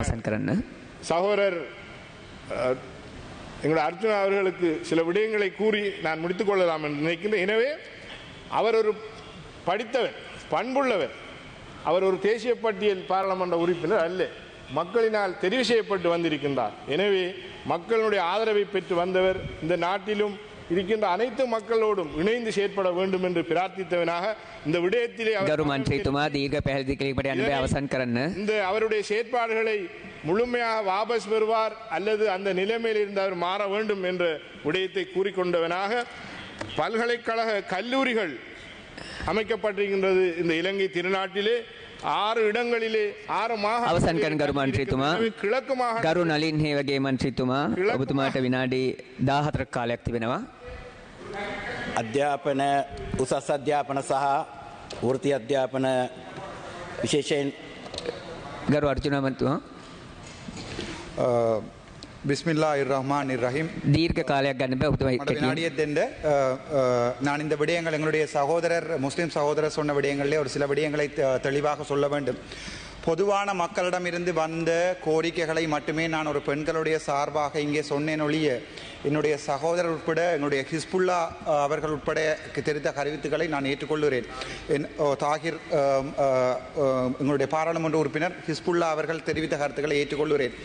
வாசன் சகோதரர் எங்களுடைய அர்ஜுனா அவர்களுக்கு சில விடயங்களை கூறி நான் முடித்துக் கொள்ளலாம் என்று நினைக்கின்றேன். எனவே அவர் ஒரு படித்தவர் பண்புள்ளவர். அவர் ஒரு தேசிய பட்டியல் பாராளுமன்ற உறுப்பினர் அல்ல மக்களினால் தெரிவு செய்யப்பட்டு வந்திருக்கின்றார். எனவே மக்களுடைய ஆதரவை பெற்று வந்தவர் இந்த நாட்டிலும் இருக்கின்ற அனைத்து மக்களோடும் இணைந்து செயற்பட வேண்டும் என்று பிரார்த்தித்தவனாக இந்த விடயத்திலே இந்த அவருடைய செயற்பாடுகளை முழுமையாக வாபஸ் பெறுவார் அல்லது அந்த நிலைமையில் இருந்து அவர் மாற வேண்டும் என்ற விடயத்தை கூறிக்கொண்டவனாக பல்கலைக்கழக கல்லூரிகள் அமைக்கப்பட்டிருக்கின்றது இந்த இலங்கை திருநாட்டிலே. ஆறு இடங்களிலே ஆறு ಮಾಹ ಅವಸನ್ಕನ್ ಗರು ಮಂತ್ರಿತುಮ ಕಿಳಕು கருண் ಗರು ನಲಿನ್ ಹೇವಗೆ ಮಂತ್ರಿತುಮ ಒಬುತುಮಾಟ ವಿನಾಡಿ ದಾಹತ್ರ ಕಾಲ अध्यापन उसास अध्यापन सहा वृत्ती अध्यापन विशेषेण गर्व अर्जुन म्हणतो பிஸ்மில்லா இர் ரஹ்மான் இர் ரஹீம் தீர்க்க கால கண்பே நான் இந்த விடயங்கள் எங்களுடைய சகோதரர் முஸ்லீம் சகோதரர் சொன்ன விடயங்களிலே ஒரு சில விடயங்களை தெளிவாக சொல்ல வேண்டும். பொதுவான மக்களிடமிருந்து வந்த கோரிக்கைகளை மட்டுமே நான் ஒரு பெண்களுடைய சார்பாக இங்கே சொன்னேன் ஒழிய என்னுடைய சகோதரர் உட்பட என்னுடைய ஹிஸ்புல்லா அவர்கள் உட்பட தெரிந்த கருத்துக்களை நான் ஏற்றுக்கொள்கிறேன். என் தாகிர் எங்களுடைய பாராளுமன்ற உறுப்பினர் ஹிஸ்புல்லா அவர்கள் தெரிவித்த கருத்துக்களை ஏற்றுக்கொள்கிறேன்.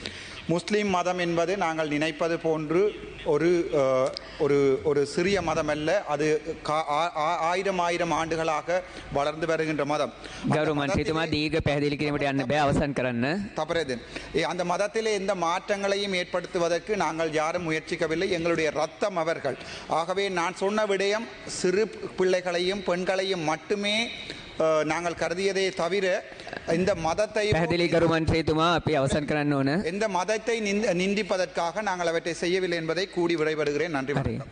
முஸ்லீம் மதம் என்பது நாங்கள் நினைப்பது போன்று ஒரு ஒரு ஒரு சிறிய மதம் அல்ல அது ஆயிரம் ஆயிரம் ஆண்டுகளாக வளர்ந்து வருகின்ற மதம். தபரேதன் அந்த மதத்திலே எந்த மாற்றங்களையும் ஏற்படுத்துவதற்கு நாங்கள் யாரும் முயற்சிக்கவில்லை எங்களுடைய ரத்தம் அவர்கள் ஆகவே நான் சொன்ன விடயம் சிறு பிள்ளைகளையும் பெண்களையும் மட்டுமே நாங்கள் கருதியதே தவிர இந்த மதத்தை கருமன் செய்துமா அப்படி அவசரம் கரன் ඕන. இந்த மதத்தை நிந்திப்பதற்காக நாங்கள் அவற்றை செய்யவில்லை என்பதை கூடி விடைபடுகிறேன் நன்றி வணக்கம்.